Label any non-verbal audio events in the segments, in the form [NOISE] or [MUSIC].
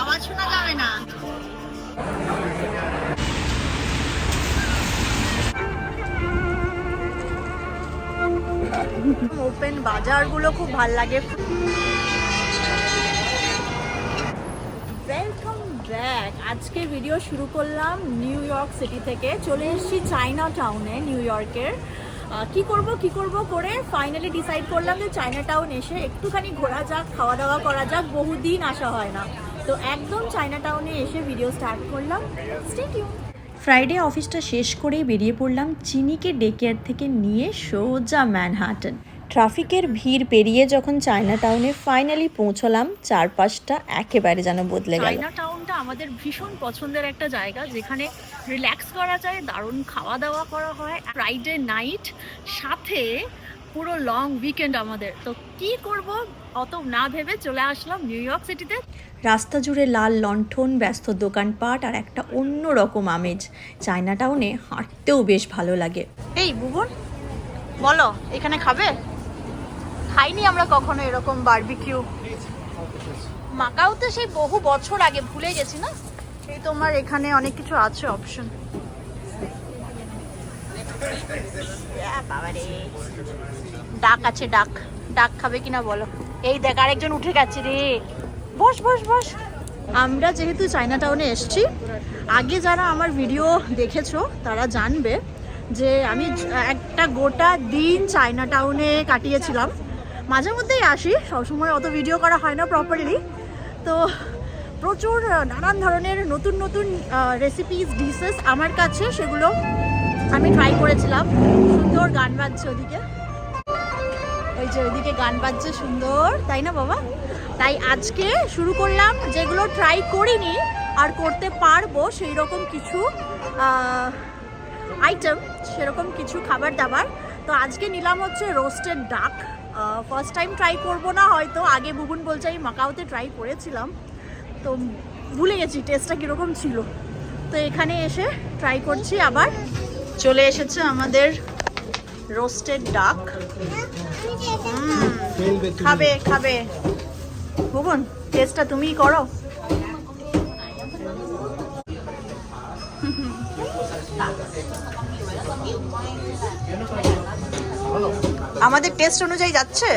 আওয়াজ শোনা যাবে না। ওপেন বাজারগুলো খুব ভালো লাগে। ওয়েলকাম ব্যাক আজকে ভিডিও শুরু করলাম নিউ ইয়র্ক সিটি থেকে। চলে এসেছি চায়না টাউনে নিউ ইয়র্কের কি করব কি করব করে ফাইনালি ডিসাইড করলাম যে চায়না টাউন এসে একটুখানি ঘোরা যাক, খাওয়া দাওয়া করা যাক। বহুদিন আসা হয় না। তো একদম চায়না টাউনে এসে ভিডিও স্টার্ট করলাম। ফ্রাইডে অফিসটা শেষ করে বেরিয়ে পড়লাম চিনিকে ডে কেয়ার থেকে নিয়ে সোজা ম্যানহাটন ট্রাফিকের ভিড় পেরিয়ে যখন চায়না টাউনে ফাইনালি পৌঁছলাম চারপাশটা একেবারে যেন বদলে গেল। চায়না টাউনটা আমাদের ভীষণ পছন্দের একটা জায়গা যেখানে রিল্যাক্স করা যায় দারুণ খাওয়া দাওয়া করা হয়। ফ্রাইডে নাইট সাথে পুরো লং উইকেন্ড আমাদের। তো কি করব? অত না ভেবে চলে আসলাম নিউ ইয়র্ক সিটিতে। রাস্তা জুড়ে লাল লণ্ঠন ব্যস্ত দোকানপাট আর একটা অন্য রকম আমেজ। চায়না টাউনে হাঁটতেও বেশ ভালো লাগে। এই বুবন বলো এখানে খাবে? খাইনি আমরা কখনো এরকম বারবিকিউ মাকাওতে সেই বহু বছর আগে ভুলে গেছি না? এই তোমার এখানে অনেক কিছু আছে অপশন ডাক আছে ডাক। ডাক খাবে কিনা বলো। এই দেখ, আরেকজন উঠে গেছে রে। বস বস বস। আমরা যেহেতু চায়না টাউনে এসছি, আগে যারা আমার ভিডিও দেখেছ, তারা জানবে যে আমি একটা গোটা দিন চায়না টাউনে কাটিয়েছিলাম। মাঝে মধ্যেই আসি, সবসময় অত ভিডিও করা হয় না প্রপারলি তো প্রচুর নানান ধরনের নতুন নতুন রেসিপিস ডিশেস আমার কাছে, সেগুলো আমি ট্রাই করেছিলাম। সুন্দর গান বাজছে ওদিকে। ওই যে ওইদিকে গান বাজছে সুন্দর, তাই না বাবা? তাই আজকে শুরু করলাম যেগুলো ট্রাই করিনি আর করতে পারব সেই রকম কিছু আইটেম সেরকম কিছু খাবার দাবার। তো আজকে নিলাম হচ্ছে রোস্টেড ডাক ফার্স্ট টাইম ট্রাই করব না, হয়তো আগে বুবুন বলছে আমি মাকাওতে ট্রাই করেছিলাম। তো ভুলে গেছি টেস্টটা কীরকম ছিল। তো এখানে এসে ট্রাই করছি আবার। চলে এসেছে আমাদের রোস্টেড ডাক খাবে খাবে। ভুবন টেস্টটা তুমিই করো। আমাদের টেস্ট অনুযায়ী যাচ্ছে?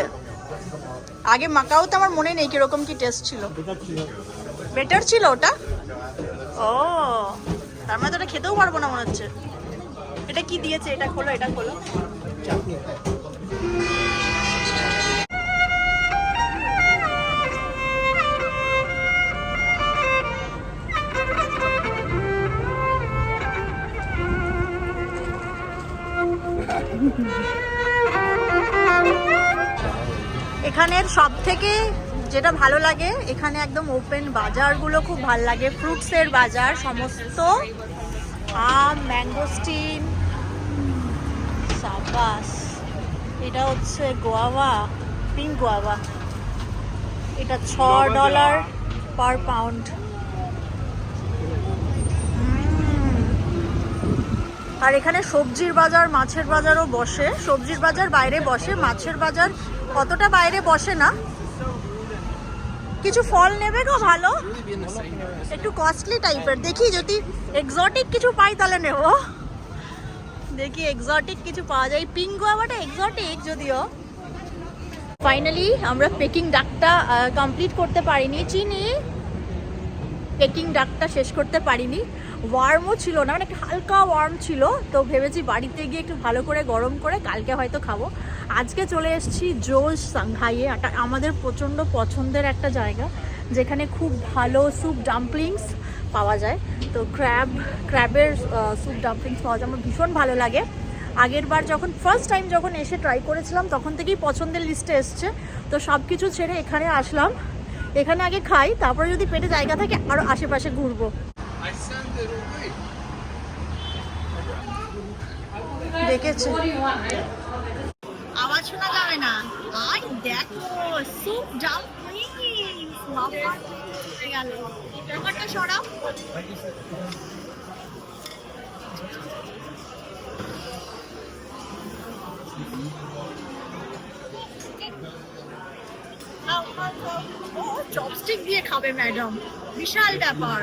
আগে মাকাও তো আমার মনে নেই কীরকম কি টেস্ট ছিল। বেটার ছিল ওটা? ও তার মানে তো ওটা খেতেও পারব না মনে হচ্ছে। এটা কি দিয়েছে? এটা খোলো এটা খোলো। এখানের সব থেকে যেটা ভালো লাগে এখানে একদম ওপেন বাজারগুলো খুব ভালো লাগে। ফ্রুটসের বাজার সমস্ত আম ম্যাঙ্গোস্টিন সাবাস এটা হচ্ছে গোয়াভা পিঙ্ক গোয়াভা এটা ছ ডলার পার পাউন্ড আর এখানে সবজির বাজার মাছের বাজারও বসে। সবজির বাজার বাইরে বসে মাছের বাজার অতটা বাইরে বসে না। কিছু ফল নেবে গো, ভালো। একটু কস্টলি টাইপের দেখি যদি এক্সটিক কিছু পাই তাহলে নেব। দেখি এক্সটিক কিছু পাওয়া যায়। পিঙ্ক গোয়াবাটা এক্সোটিক যদিও। ফাইনালি আমরা পেকিং ডাকটা কমপ্লিট করতে পারিনি। চিনি? পেকিং ডাকটা শেষ করতে পারিনি। ওয়ার্মও ছিল না মানে একটা হালকা ওয়ার্ম ছিল। তো ভেবেছি বাড়িতে গিয়ে একটু ভালো করে গরম করে কালকে হয়তো খাব। আজকে চলে এসেছি জোস সাংহাইয়ে, একটা আমাদের প্রচণ্ড পছন্দের একটা জায়গা, যেখানে খুব ভালো স্যুপ ডাম্পলিংস পাওয়া যায়। তো ক্র্যাব ক্র্যাবের স্যুপ ডাম্পলিংস পাওয়া যায়, আমার ভীষণ ভালো লাগে। আগের বার যখন ফার্স্ট টাইম যখন এসে ট্রাই করেছিলাম, তখন থেকেই পছন্দের লিস্টে এসছে। তো সব কিছু ছেড়ে এখানে আসলাম। এখানে আগে খাই, তারপরে যদি পেটে জায়গা থাকে আরও আশেপাশে ঘুরবো। দেখেছে। আওয়াজ শোনা যাবে না। আই দেখো সুপ গেল। ব্যাপারটা সরাও চপস্টিক দিয়ে খাবে ম্যাডাম বিশাল ব্যাপার।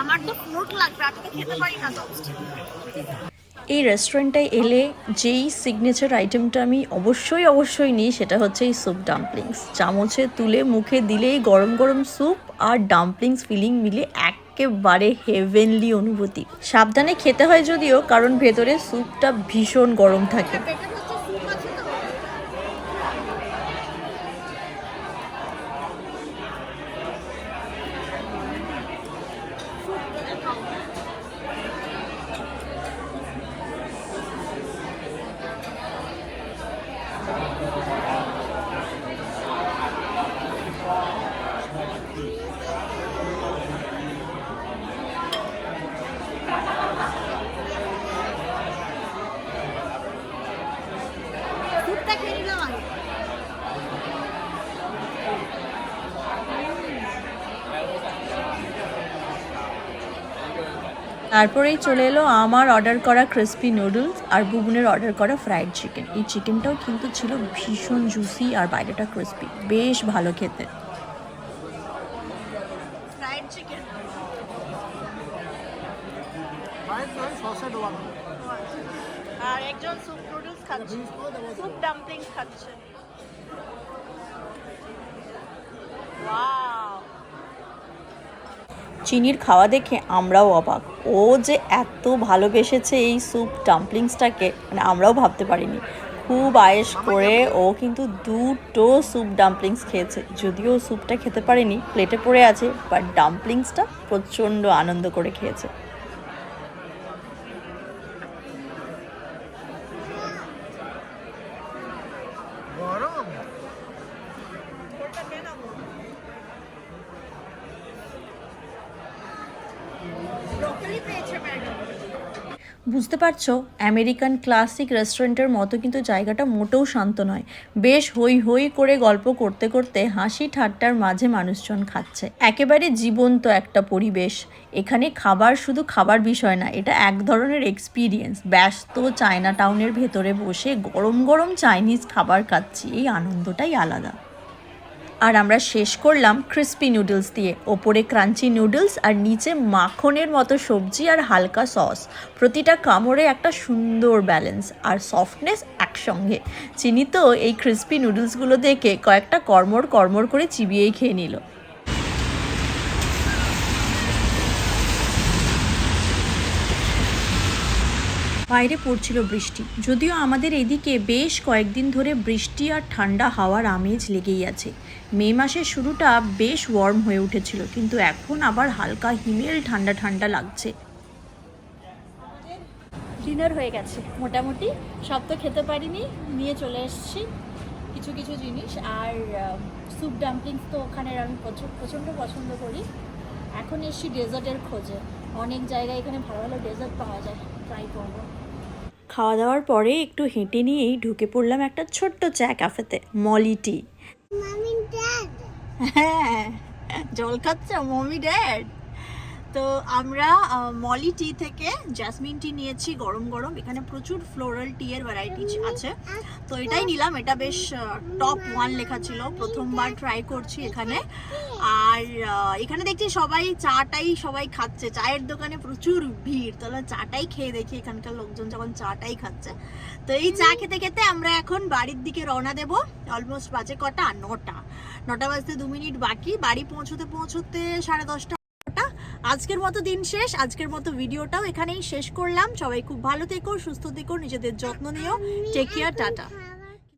আমার তো ফোর্ক লাগবে আমি তো খেতে পারি না চপস্টিক এই রেস্টুরেন্টটায় এলে যেই সিগনেচার আইটেমটা আমি অবশ্যই অবশ্যই নিই সেটা হচ্ছে এই স্যুপ ডাম্পলিংস চামচে তুলে মুখে দিলেই গরম গরম স্যুপ আর ডাম্পলিংস ফিলিং মিলে একেবারে হেভেনলি অনুভূতি। সাবধানে খেতে হয় যদিও কারণ ভেতরে স্যুপটা ভীষণ গরম থাকে। তারপরেই চলে এলো আমার অর্ডার করা ক্রিস্পি নুডলস আর বুবনের অর্ডার করা ফ্রাইড চিকেন এই চিকেনটাও কিন্তু ছিল ভীষণ জুসি আর বাইরেটা ক্রিস্পি বেশ ভালো খেতে। ফ্রাইড চিকেন চিনির খাওয়া দেখে আমরাও অবাক। ও যে এত ভালোবেসেছে এই স্যুপ ডাম্পলিংসটাকে মানে আমরাও ভাবতে পারিনি। খুব আয়েস করে ও কিন্তু দুটো স্যুপ ডাম্পলিংস খেয়েছে। যদিও স্যুপটা খেতে পারেনি, প্লেটে পড়ে আছে বাট ডাম্পলিংসটা প্রচণ্ড আনন্দ করে খেয়েছে কোনটা খেয়ে নেব ব্রোকলি পেয়েছে ম্যাডাম বুঝতে পারছ? আমেরিকান ক্লাসিক রেস্টুরেন্টের মতো কিন্তু জায়গাটা মোটেও শান্ত নয়। বেশ হই হই করে গল্প করতে করতে হাসি ঠাট্টার মাঝে মানুষজন খাচ্ছে। একেবারে জীবন্ত একটা পরিবেশ। এখানে খাবার শুধু খাবার বিষয় না, এটা এক ধরনের এক্সপিরিয়েন্স ব্যস্ত চায়না টাউনের ভেতরে বসে গরম গরম চাইনিজ খাবার খাচ্ছি, এই আনন্দটাই আলাদা। আর আমরা শেষ করলাম ক্রিস্পি নুডলস দিয়ে। ওপরে ক্রাঞ্চি নুডলস আর নিচে মাখনের মতো সবজি আর হালকা সস প্রতিটা কামড়ে একটা সুন্দর ব্যালেন্স আর সফটনেস একসঙ্গে। চিনি তো এই ক্রিস্পি নুডলসগুলো দেখে কয়েকটা কর্মর কর্মর করে চিবিয়েই খেয়ে নিল। বাইরে পড়ছিল বৃষ্টি। যদিও আমাদের এদিকে বেশ কয়েকদিন ধরে বৃষ্টি আর ঠান্ডা হাওয়ার আমেজ লেগেই আছে। মে মাসের শুরুটা বেশ ওয়ার্ম হয়ে উঠেছিল কিন্তু এখন আবার হালকা হিমেল ঠান্ডা ঠান্ডা লাগছে। ডিনার হয়ে গেছে মোটামুটি। সব তো খেতে পারিনি নিয়ে চলে এসেছি কিছু কিছু জিনিস। আর স্যুপ ডাম্পলিংস তো ওখানের আমি প্রচণ্ড পছন্দ করি। এখন এসছি ডেজার্টের খোঁজে। অনেক জায়গায় এখানে ভালো ভালো ডেজার্ট পাওয়া যায় ট্রাই করব। খাওয়া দাওয়ার পরে একটু হেঁটে নিয়েই ঢুকে পড়লাম একটা ছোট্ট চা ক্যাফেতে মলি টি হ্যাঁ [LAUGHS] জল খাচ্ছে মমি ড্যাড তো আমরা মলি টি থেকে জ্যাসমিন টি নিয়েছি গরম গরম। এখানে প্রচুর ফ্লোরাল টি এর ভ্যারাইটি আছে। তো এটাই নিলাম। এটা বেশ টপ ওয়ান লেখা ছিল। প্রথমবার ট্রাই করছি এখানে। আর এখানে দেখছি সবাই চাটাই সবাই খাচ্ছে। চায়ের দোকানে প্রচুর ভিড়। তাহলে চাটাই খেয়ে দেখি এখানকার লোকজন যখন চাটাই খাচ্ছে। তো এই চা খেতে খেতে আমরা এখন বাড়ির দিকে রওনা দেব। অলমোস্ট বাজে কটা? নটা। নটা বাজতে দু মিনিট বাকি। বাড়ি পৌঁছতে পৌঁছতে সাড়ে দশটা। আজকের মতো দিন শেষ। আজকের মতো ভিডিওটাও এখানেই শেষ করলাম। সবাই খুব ভালো থেকো সুস্থ থেকো নিজেদের যত্ন নিও। Take care tata.